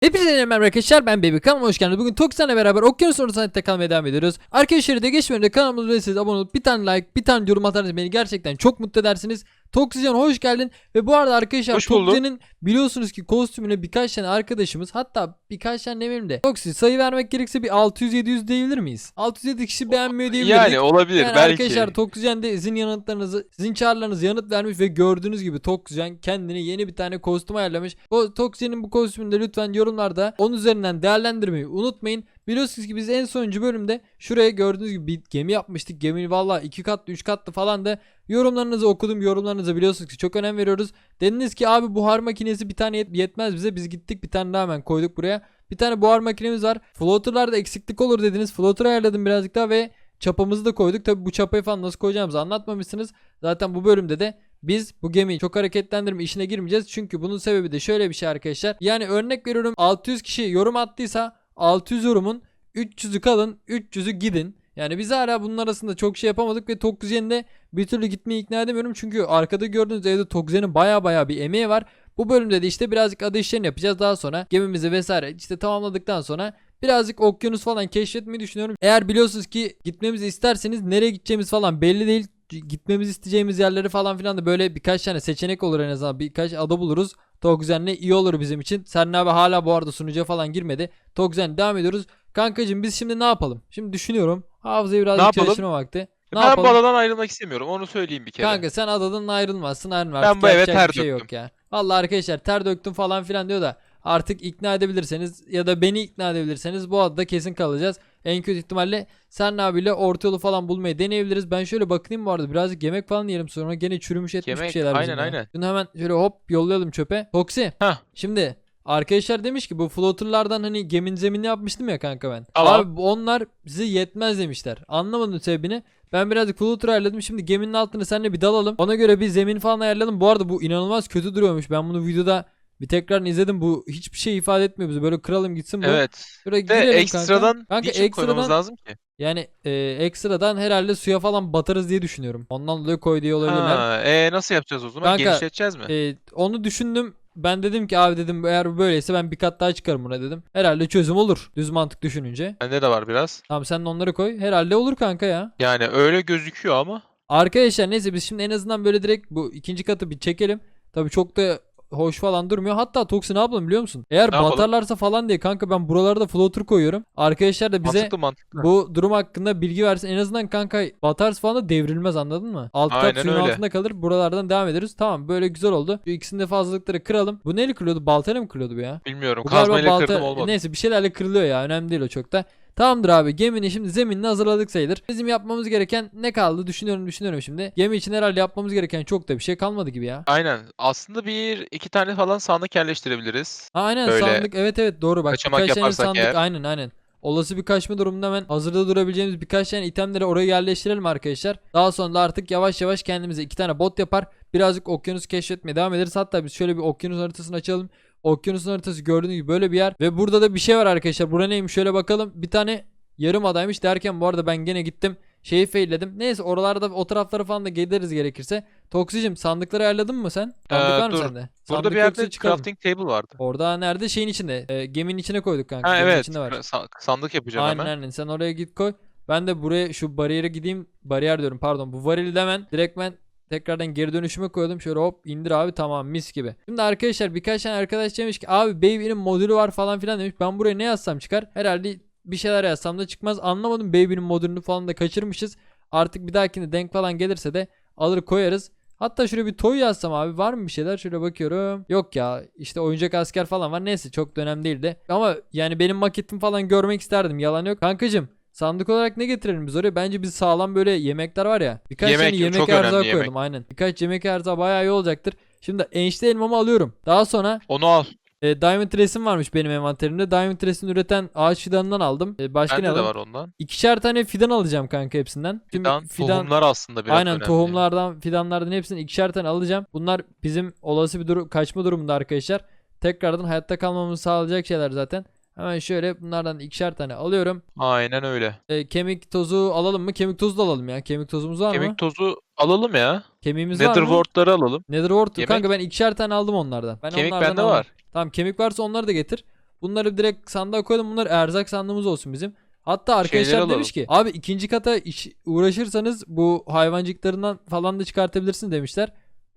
Hepinize merhaba arkadaşlar ben Baby kanalıma hoş geldiniz. Bugün Toksan'la beraber Okyanus Ortası'nda kalmaya devam ediyoruz. Arkadaşlar da geçmeden kanalımıza ve siz abone olup bir tane like bir tane yorum atarsanız beni gerçekten çok mutlu edersiniz. Toksijen hoş geldin ve bu arada arkadaşlar. Toksijen'in biliyorsunuz ki kostümüne birkaç tane arkadaşımız hatta birkaç tane demeyelim de Toksi sayı vermek gerekirse bir 600-700 diyebilir miyiz? 607 kişi beğenmiyor diyebiliriz. Yani olabilir Yani belki. arkadaşlar Toksijen'de sizin yanıtlarınızı, sizin çağrılarınızı yanıt vermiş ve gördüğünüz gibi Toksijen kendine yeni bir tane kostüm ayarlamış. O Toksijen'in bu kostümünü de lütfen yorumlarda onun üzerinden değerlendirmeyi unutmayın. Biliyorsunuz ki biz en sonuncu bölümde şuraya gördüğünüz gibi bir gemi yapmıştık. Gemi valla iki katlı üç katlı falan da yorumlarınızı okudum. Yorumlarınıza biliyorsunuz ki çok önem veriyoruz. Dediniz ki abi buhar makinesi bir tane yet- yetmez bize. Biz gittik bir tane daha hemen koyduk buraya. Bir tane buhar makinemiz var. Floater'larda eksiklik olur dediniz. Floater ayarladım birazcık daha ve çapamızı da koyduk. Tabi bu çapayı falan nasıl koyacağımızı anlatmamışsınız. Zaten bu bölümde de biz bu gemiyi çok hareketlendirme işine girmeyeceğiz. Çünkü bunun sebebi de şöyle bir şey arkadaşlar. Yani örnek veriyorum 600 kişi yorum attıysa 600 yorumun 300'ü kalın 300'ü gidin. Yani biz hala bunun arasında çok şey yapamadık ve Tokuzyen'de bir türlü gitmeyi ikna edemiyorum. Çünkü arkada gördüğünüz evde Tokuzyen'in baya baya bir emeği var. Bu bölümde de işte birazcık adı işlerini yapacağız. Daha sonra gemimizi vesaire işte tamamladıktan sonra birazcık okyanus falan keşfetmeyi düşünüyorum. Eğer biliyorsunuz ki gitmemizi isterseniz nereye gideceğimiz falan belli değil. Gitmemizi isteyeceğimiz yerleri falan filan da böyle birkaç tane seçenek olur en azından. Birkaç ada buluruz. Tokzen'le iyi olur bizim için. Serna abi hala bu arada sunucuya falan girmedi. Tokzen devam ediyoruz. Kankacım biz şimdi ne yapalım? Şimdi düşünüyorum. Hafızayı birazcık çalıştırma vakti. Ne ben yapalım? bu adadan ayrılmak istemiyorum. Onu söyleyeyim bir kere. Kanka sen adadan ayrılmazsın ayrılma. Ben bu eve ter bir şey döktüm. yok ya. Vallahi arkadaşlar ter döktüm falan filan diyor da artık ikna edebilirseniz ya da beni ikna edebilirseniz bu adada kesin kalacağız. En kötü ihtimalle sen abiyle orta yolu falan bulmayı deneyebiliriz. Ben şöyle bakayım arada birazcık yemek falan yiyelim sonra gene çürümüş etmiş bir Yemek, şeyler aynen, bizim ya. aynen. Şunu hemen şöyle hop yollayalım çöpe. Toksi. Heh. Şimdi Arkadaşlar demiş ki bu floaterlardan hani gemin zemini yapmıştım ya kanka ben. Tamam. Abi onlar bize yetmez demişler. Anlamadım sebebini. Ben birazcık floater ayarladım. Şimdi geminin altını seninle bir dalalım. Ona göre bir zemin falan ayarladım. Bu arada bu inanılmaz kötü duruyormuş. Ben bunu videoda bir tekrar izledim. Bu hiçbir şey ifade etmiyor bize. Böyle kıralım gitsin bu. Evet. Şuraya De ekstradan kanka. Kanka niçin koymamız ekstradan lazım ki? yani e, ekstradan herhalde suya falan batarız diye düşünüyorum. Ondan dolayı koy diye olabilirler. Ha, e, nasıl yapacağız o zaman? Kanka, Genişleteceğiz mi? E, onu düşündüm. Ben dedim ki abi dedim eğer böyleyse ben bir kat daha çıkarım buna dedim. Herhalde çözüm olur. Düz mantık düşününce. Bende de var biraz. Tamam sen de onları koy. Herhalde olur kanka ya. Yani öyle gözüküyor ama. Arkadaşlar neyse biz şimdi en azından böyle direkt bu ikinci katı bir çekelim. Tabii çok da hoş falan durmuyor. Hatta Toksi ne yapalım biliyor musun? Eğer Ne yapalım? batarlarsa falan diye kanka ben buralarda floater koyuyorum. Arkadaşlar da bize mantıklı mantıklı. bu durum hakkında bilgi versin. En azından kanka batarsa falan da devrilmez anladın mı? Alt kat Aynen suyun öyle. altında kalır. Buralardan devam ederiz. Tamam böyle güzel oldu. Şu ikisinin de fazlalıkları kıralım. Bu neyle kırılıyordu? Baltayla mı kırılıyordu bu ya? Bilmiyorum. Bu galiba Kazmayla balta kırdım olmadı. neyse bir şeylerle kırılıyor ya önemli değil o çok da. Tamamdır abi gemini şimdi zeminini hazırladık sayılır. Bizim yapmamız gereken ne kaldı düşünüyorum düşünüyorum şimdi. Gemi için herhalde yapmamız gereken çok da bir şey kalmadı gibi ya. Aynen. Aslında bir iki tane falan sandık yerleştirebiliriz. Ha, aynen Böyle sandık evet evet doğru bak kaçamak birkaç tane yaparsak sandık eğer. aynen aynen. Olası bir kaçma durumunda hemen hazırda durabileceğimiz birkaç tane itemleri oraya yerleştirelim arkadaşlar. Daha sonra da artık yavaş yavaş kendimize iki tane bot yapar. Birazcık okyanus keşfetmeye devam ederiz. Hatta biz şöyle bir okyanus haritasını açalım. Okyanusun haritası gördüğünüz gibi böyle bir yer. Ve burada da bir şey var arkadaşlar. Bura neymiş şöyle bakalım. Bir tane yarım adaymış derken bu arada ben gene gittim. Şeyi failledim. Neyse oralarda o taraflara falan da geliriz gerekirse. Toksicim sandıkları ayarladın mı sen? Sandık Ee, var mı dur. sende? Burada Sandık bir yoksa yerde çıkalım. crafting table vardı. Orada nerede? Şeyin içinde. E, geminin içine koyduk kanka. Ha geminin evet. içinde var. Sa- sandık yapacağım Aynen hemen. aynen. Sen oraya git koy. Ben de buraya şu bariyere gideyim. Bariyer diyorum pardon. Bu varili de hemen direkt ben tekrardan geri dönüşüme koydum. Şöyle hop indir abi tamam mis gibi. Şimdi arkadaşlar birkaç tane arkadaş demiş ki abi Baby'nin modülü var falan filan demiş. Ben buraya ne yazsam çıkar? Herhalde bir şeyler yazsam da çıkmaz. Anlamadım Baby'nin modülünü falan da kaçırmışız. Artık bir dahakine denk falan gelirse de alır koyarız. Hatta şuraya bir toy yazsam abi var mı bir şeyler şöyle bakıyorum. Yok ya işte oyuncak asker falan var neyse çok da önemli değildi. Ama yani benim maketimi falan görmek isterdim yalan yok. Kankacım sandık olarak ne getirelim biz oraya? Bence biz sağlam böyle yemekler var ya. Birkaç Yemek, tane yemek erzağı koyalım aynen. Birkaç yemek erzağı bayağı iyi olacaktır. Şimdi enişte elmamı alıyorum. Daha sonra Onu al. e, Diamond Resin varmış benim envanterimde. Diamond Resin üreten ağaç fidanından aldım. E, başka ne Bende de alalım? var ondan. İkişer tane fidan alacağım kanka hepsinden. Tüm Fidan, tohumlar aslında biraz Aynen önemli. tohumlardan fidanlardan hepsini ikişer tane alacağım. Bunlar bizim olası bir durum kaçma durumunda arkadaşlar. Tekrardan hayatta kalmamızı sağlayacak şeyler zaten. Hemen şöyle bunlardan ikişer tane alıyorum. Aynen öyle. E, kemik tozu alalım mı? Kemik tozu da alalım ya. Kemik tozumuz var mı? Kemik tozu alalım ya. Kemiğimiz var mı? Netherworld'ları alalım. Netherwort. Yemek- Kanka ben ikişer tane aldım onlardan. Ben Kemik onlardan bende aldım. var. Tamam kemik varsa onları da getir. Bunları direkt sandığa koyalım. Bunlar erzak sandığımız olsun bizim. Hatta arkadaşlar alalım. demiş ki abi ikinci kata iş, uğraşırsanız bu hayvancıklarından falan da çıkartabilirsin demişler.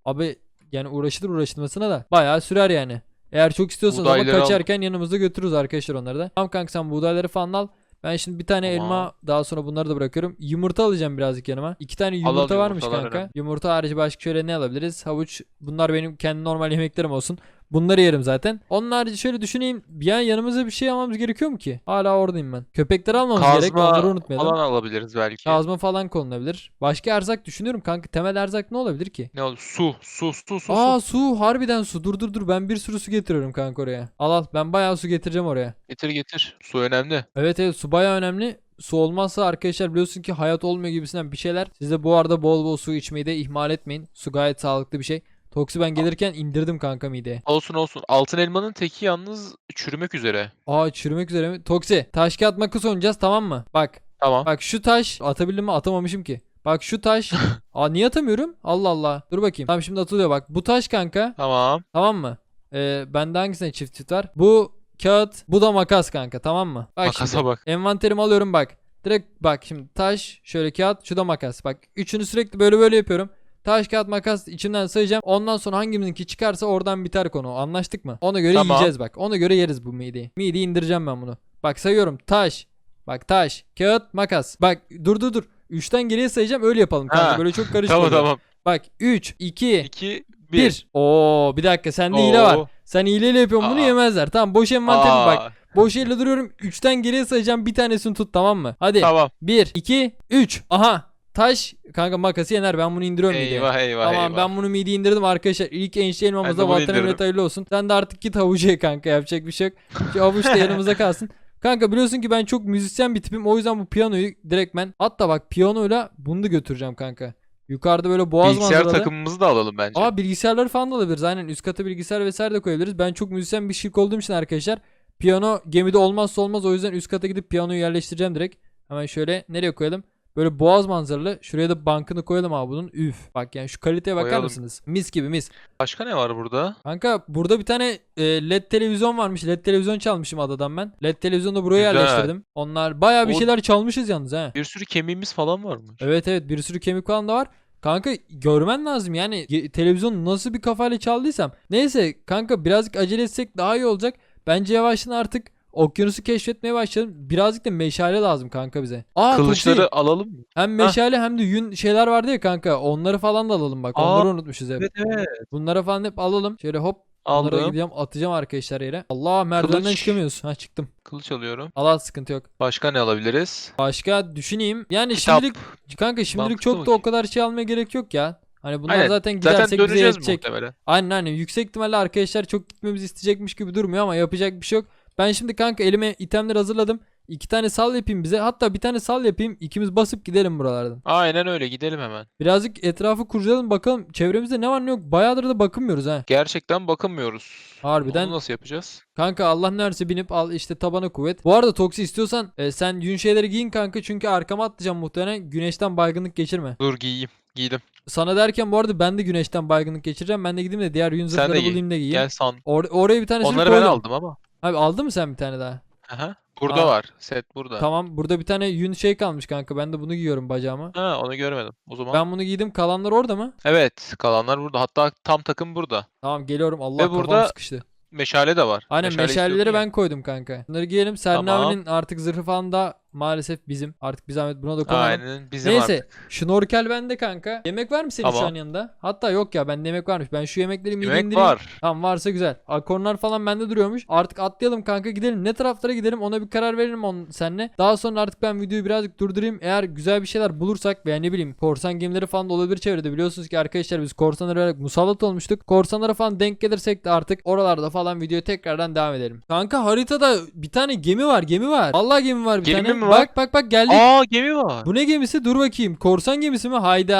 Abi yani uğraşılır uğraşılmasına da bayağı sürer yani. Eğer çok istiyorsanız ama Buğdayları al. kaçarken yanımızda götürürüz arkadaşlar onları da. Tamam kanka sen buğdayları falan al. Ben şimdi bir tane Tamam. elma daha sonra bunları da bırakıyorum. Yumurta alacağım birazcık yanıma. İki tane Al, al, yumurta varmış kanka. önemli. Yumurta harici başka şöyle ne alabiliriz? Havuç. Bunlar benim kendi normal yemeklerim olsun. Bunları yerim zaten. Onun harici şöyle düşüneyim. Bir an yanımıza bir şey almamız gerekiyor mu ki? Hala oradayım ben. Köpekleri almamız gerek. Onları Kazma unutmayalım. falan alabiliriz belki. Kazma falan konulabilir. Başka erzak düşünüyorum kanka. Temel erzak ne olabilir ki? Ne olur? Su, su, su, su, Aa su. su harbiden su. Dur dur dur ben bir sürü su getiriyorum kanka oraya. Al al ben bayağı su getireceğim oraya. Getir getir. Su önemli. Evet evet su bayağı önemli. Su olmazsa arkadaşlar biliyorsun ki hayat olmuyor gibisinden bir şeyler. Siz de bu arada bol bol su içmeyi de ihmal etmeyin. Su gayet sağlıklı bir şey. Toksi ben gelirken indirdim kanka mideye. Olsun olsun. Altın elmanın teki yalnız çürümek üzere. Aa çürümek üzere mi? Toksi taş kağıt makas oynayacağız tamam mı? Bak Tamam. bak şu taş atabildim mi atamamışım ki. Bak şu taş. Aa niye atamıyorum? Allah Allah. Dur bakayım. Tamam şimdi atılıyor bak. Bu taş kanka. Tamam. Tamam mı? Ee, bende hangisine çift çift var? Bu kağıt, bu da makas kanka tamam mı? Bak Makasa şimdi. bak. Envanterimi alıyorum bak. Direkt bak şimdi taş, şöyle kağıt, şu da makas. Bak üçünü sürekli böyle böyle yapıyorum. Taş, kağıt, makas içinden sayacağım. Ondan sonra hangimizinki çıkarsa oradan biter konu. Anlaştık mı? Ona göre Tamam. yiyeceğiz bak. Ona göre yeriz bu mideyi. Mideyi indireceğim ben bunu. Bak sayıyorum. Taş. Bak taş, kağıt, makas. Bak dur dur dur. 3'ten geriye sayacağım öyle yapalım kanka. Ha. Böyle çok karışık Tamam oluyor. tamam. Bak 3, 2, 2 1. 1. Oo bir dakika sende hile var. Sen hileyle yapıyorsun bunu Aa. yemezler. Tamam boş envanterim bak. Boş elle duruyorum. 3'ten geriye sayacağım. Bir tanesini tut tamam mı? Hadi. Tamam. 1, 2, 3. Aha. Taş. Kanka makası yener. Ben bunu indiriyorum mideye. Eyvah eyvah Tamam eyvah. ben bunu mideye indirdim arkadaşlar. İlk de elmamıza vatan emret hayırlı olsun. Sen de artık git havucu ye kanka. Yapacak bir şey yok. Şu havuç da yanımızda kalsın. Kanka biliyorsun ki ben çok müzisyen bir tipim. O yüzden bu piyanoyu direkt ben hatta bak piyanoyla bunu da götüreceğim kanka. Yukarıda böyle boğaz Bilgisayar manzaralı. takımımızı da alalım bence. Aa bilgisayarları falan da alabiliriz. Aynen üst kata bilgisayar vesaire de koyabiliriz. Ben çok müzisyen bir şirk olduğum için arkadaşlar. Piyano gemide olmazsa olmaz. O yüzden üst kata gidip piyanoyu yerleştireceğim direkt. Hemen şöyle nereye koyalım? Böyle boğaz manzaralı. Şuraya da bankını koyalım abi bunun. Üf. Bak yani şu kaliteye bakar Koyalım. mısınız? Mis gibi mis. Başka ne var burada? Kanka burada bir tane e, LED televizyon varmış. LED televizyon çalmışım adadan ben. LED televizyonu da buraya Güzel. yerleştirdim. Onlar bayağı bir O- şeyler çalmışız yalnız ha. Bir sürü kemiğimiz falan varmış. Evet evet bir sürü kemik falan da var. Kanka görmen lazım yani Ge- televizyon nasıl bir kafayla çaldıysam. Neyse kanka birazcık acele etsek daha iyi olacak. Bence yavaştan artık okyanusu keşfetmeye başlayalım. Birazcık da meşale lazım kanka bize. Aa Kılıçları Tuksi, alalım mı? hem meşale hem de yün şeyler vardı ya kanka. Onları falan da alalım bak. Aa, Onları unutmuşuz hep. Evet evet. Bunları falan hep alalım. Şöyle hop Aldım. gideceğim atacağım arkadaşlar yere. Allah merdivenden Kılıç. çıkamıyoruz. Ha çıktım. Kılıç alıyorum. Al al sıkıntı yok. Başka ne alabiliriz? Başka düşüneyim. Yani Kitap. şimdilik kanka şimdilik Mantıklı çok da o kadar şey almaya gerek yok ya. Hani bunlar Aynen. zaten gidersek Zaten bize döneceğiz yetecek. muhtemelen. Aynen aynen. Yüksek ihtimalle arkadaşlar çok gitmemizi isteyecekmiş gibi durmuyor ama yapacak bir şey yok. Ben şimdi kanka elime itemler hazırladım. İki tane sal yapayım bize. Hatta bir tane sal yapayım. İkimiz basıp gidelim buralardan. Aynen öyle gidelim hemen. Birazcık etrafı kurcalayalım bakalım. Çevremizde ne var ne yok. Bayağıdır da bakınmıyoruz ha. Gerçekten bakamıyoruz. Harbiden. Onu nasıl yapacağız? Kanka Allah neresi binip al işte tabana kuvvet. Bu arada Toksi istiyorsan e, sen yün şeyleri giyin kanka. Çünkü arkama atlayacağım muhtemelen. Güneşten baygınlık geçirme. Dur giyeyim. Giydim. Sana derken bu arada ben de güneşten baygınlık geçireceğim. Ben de gideyim de diğer yün zırhları bulayım da giyeyim. Gel san. Or- oraya bir tanesini Onları ben koydum. aldım ama. Abi aldın mı sen bir tane daha? Aha. Burada Aa. var. Set burada. Tamam burada bir tane yün şey kalmış kanka. Ben de bunu giyiyorum bacağıma. Ha onu görmedim. O zaman. Ben bunu giydim. Kalanlar orada mı? Evet. Kalanlar burada. Hatta tam takım burada. Tamam geliyorum. Allah Ve kafam burada sıkıştı. Meşale de var. Aynen Meşale meşaleleri istiyordun ya. ben koydum kanka. Bunları giyelim. Serna Tamam. abinin artık zırhı falan da maalesef bizim. Artık bir zahmet buna dokunmayalım. Aynen. Bizim Neyse artık. şnorkel bende kanka. Yemek var mı senin şu Tamam. an yanında? Hatta yok ya bende yemek varmış. Ben şu yemekleri Yemek indireyim. var. Tamam varsa güzel. Akornlar falan bende duruyormuş. Artık atlayalım kanka gidelim. Ne taraflara gidelim ona bir karar verelim on senle. Daha sonra artık ben videoyu birazcık durdurayım. Eğer güzel bir şeyler bulursak veya ne bileyim korsan gemileri falan da olabilir çevrede. Biliyorsunuz ki arkadaşlar biz korsanlara olarak musallat olmuştuk. Korsanlara falan denk gelirsek de artık oralarda falan videoya tekrardan devam edelim. Kanka haritada bir tane gemi var gemi var. Vallahi gemi var bir Gemi tane. mi var? Bak bak bak geldik. Aa gemi var. Bu ne gemisi? Dur bakayım. Korsan gemisi mi? Hayda.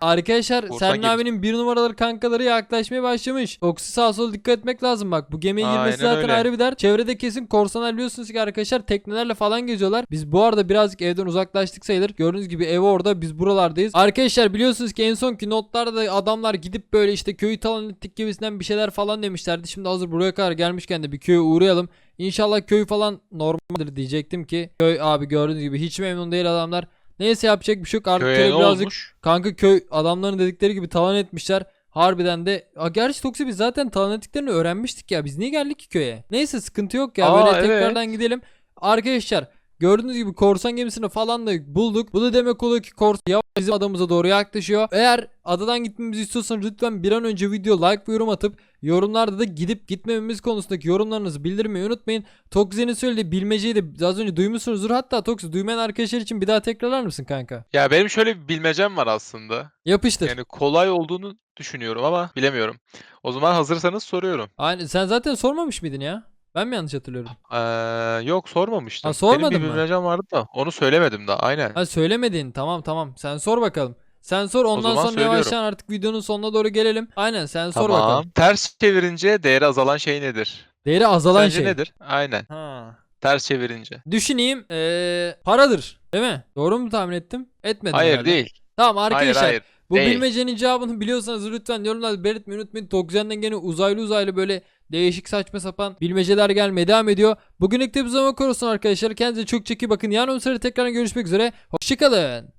Arkadaşlar Korsan gemisi. abinin bir numaraları kankaları yaklaşmaya başlamış. Oksi sağa sola dikkat etmek lazım bak. Bu gemiye girmesi Aynen zaten öyle. ayrı bir dert. Çevrede kesin korsanlar biliyorsunuz ki arkadaşlar teknelerle falan geziyorlar. Biz bu arada birazcık evden uzaklaştık sayılır. Gördüğünüz gibi ev orada biz buralardayız. Arkadaşlar biliyorsunuz ki en sonki notlarda da adamlar gidip böyle işte köyü talan ettik gibisinden bir şeyler falan demişlerdi. Şimdi hazır buraya kadar gelmişken de bir köye uğrayalım. İnşallah köy falan normaldir diyecektim ki. Köy abi gördüğünüz gibi hiç memnun değil adamlar. Neyse yapacak bir şey yok. Artık Köye köy ne birazcık olmuş? kanka köy adamların dedikleri gibi talan etmişler. Harbiden de Aa, gerçi Toksi biz zaten talan ettiklerini öğrenmiştik ya. Biz niye geldik ki köye? Neyse sıkıntı yok ya. Aa, Böyle evet. tekrardan gidelim. Arkadaşlar gördüğünüz gibi korsan gemisini falan da bulduk. Bu da demek oluyor ki korsan yavaş bizim adamıza doğru yaklaşıyor. Eğer adadan gitmemizi istiyorsanız lütfen bir an önce video like ve yorum atıp yorumlarda da gidip gitmememiz konusundaki yorumlarınızı bildirmeyi unutmayın. Toksi'nin söylediği bilmeceyi de az önce duymuşsunuzdur. Hatta Toksi duymayan arkadaşlar için bir daha tekrarlar mısın kanka? Ya benim şöyle bir bilmecem var aslında. Yapıştır. Yani kolay olduğunu düşünüyorum ama bilemiyorum. O zaman hazırsanız soruyorum. Aynen sen zaten sormamış mıydın ya? Ben mi yanlış hatırlıyorum? Ee, yok sormamıştım. Ha, sormadın Benim bir mı? bilmecem vardı da onu söylemedim daha aynen. Ha söylemedin. Tamam tamam. Sen sor bakalım. Sen sor ondan sonra söylüyorum. yavaştan artık videonun sonuna doğru gelelim. Aynen sen sor Tamam. bakalım. Ters çevirince değeri azalan şey nedir? Değeri azalan Sence şey. nedir? Aynen. Ha. Ters çevirince. Düşüneyim. Ee, paradır. Değil mi? Doğru mu tahmin ettim? Etmedim Hayır herhalde. değil. Tamam Hayır arkadaşlar. hayır. Bu değil. bilmecenin cevabını biliyorsanız lütfen yorumlarda belirtmeyi unutmayın. Tokzen'den gene uzaylı uzaylı böyle değişik saçma sapan bilmeceler gelmeye devam ediyor. Bugünlük de bu zaman korusun arkadaşlar. Kendinize çok çok iyi bakın. Yarın sırada tekrar görüşmek üzere. Hoşçakalın.